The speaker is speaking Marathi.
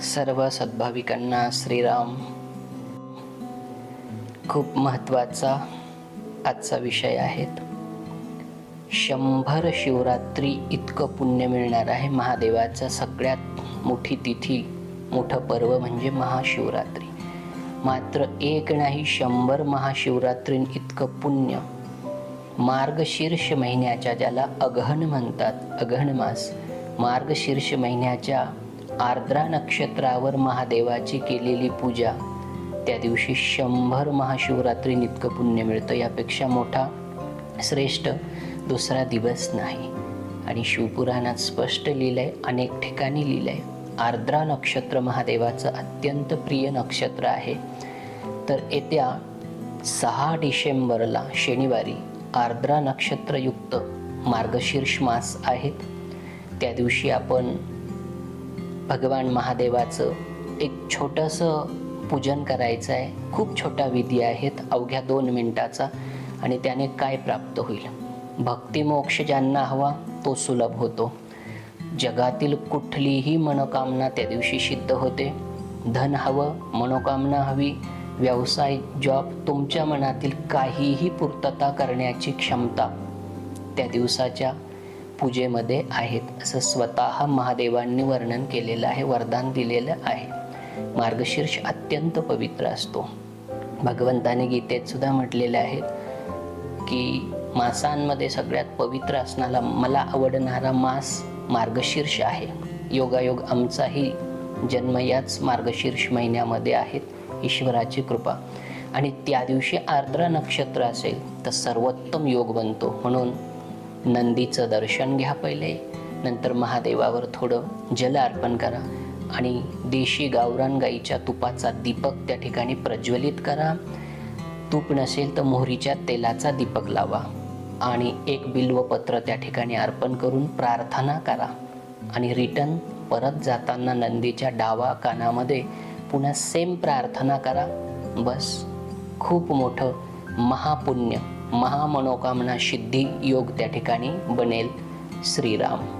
सर्व सद्भाविकांना श्रीराम. खूप महत्त्वाचा आजचा विषय आहेत शंभर शिवरात्री इतकं पुण्य मिळणार आहे महादेवाचा सगळ्यात मोठी तिथी मोठं पर्व म्हणजे महाशिवरात्री. मात्र एक नाही शंभर महाशिवरात्रीं इतकं पुण्य. मार्गशीर्ष महिन्याच्या ज्याला अगहन म्हणतात अगहन मास मार्गशीर्ष महिन्याच्या आर्द्रा नक्षत्रावर महादेवाची केलेली पूजा. त्या दिवशी शंभर महाशिवरात्री इतकं पुण्य मिळतं यापेक्षा मोठा श्रेष्ठ दुसरा दिवस नाही. आणि शिवपुराणात स्पष्ट लिहिलंय अनेक ठिकाणी लिहिलंय आर्द्रा नक्षत्र महादेवाचं अत्यंत प्रिय नक्षत्र आहे. तर येत्या सहा डिसेंबरला शनिवारी आर्द्रा नक्षत्रयुक्त मार्गशीर्ष मास आहेत. त्या दिवशी आपण भगवान महादेवाचं एक छोटंसं पूजन करायचं आहे. खूप छोटा विधी आहेत अवघ्या दोन मिनटाचा आणि त्याने काय प्राप्त होईल? भक्तिमोक्ष ज्यांना हवा तो सुलभ होतो. जगातील कुठलीही मनोकामना त्या दिवशी सिद्ध होते. धन हवं मनोकामना हवी व्यवसाय जॉब तुमच्या मनातील काहीही पूर्तता करण्याची क्षमता त्या दिवसाच्या पूजेमध्ये आहेत. असं स्वतः महादेवांनी वर्णन केलेलं आहे वरदान दिलेलं आहे. मार्गशीर्ष अत्यंत पवित्र असतो. भगवंताने गीतेत सुद्धा म्हटलेले आहेत की मासांमध्ये सगळ्यात पवित्र असणारा मला आवडणारा मास मार्गशीर्ष आहे. योगायोग आमचाही जन्म याच मार्गशीर्ष महिन्यामध्ये आहेत ईश्वराची कृपा. आणि त्या दिवशी आर्द्र नक्षत्र असेल तर सर्वोत्तम योग बनतो. म्हणून नंदीचं दर्शन घ्या पहिले नंतर महादेवावर थोडं जल अर्पण करा आणि देशी गावरान गाईच्या तुपाचा दीपक त्या ठिकाणी प्रज्वलित करा. तूप नसेल तर मोहरीच्या तेलाचा दीपक लावा आणि एक बिल्वपत्र त्या ठिकाणी अर्पण करून प्रार्थना करा. आणि रिटर्न परत जाताना नंदीच्या डावा कानामध्ये पुन्हा सेम प्रार्थना करा. बस खूप मोठं महापुण्य. महामनोकामना सिद्धी योग त्या ठिकाणी बनेल. श्रीराम.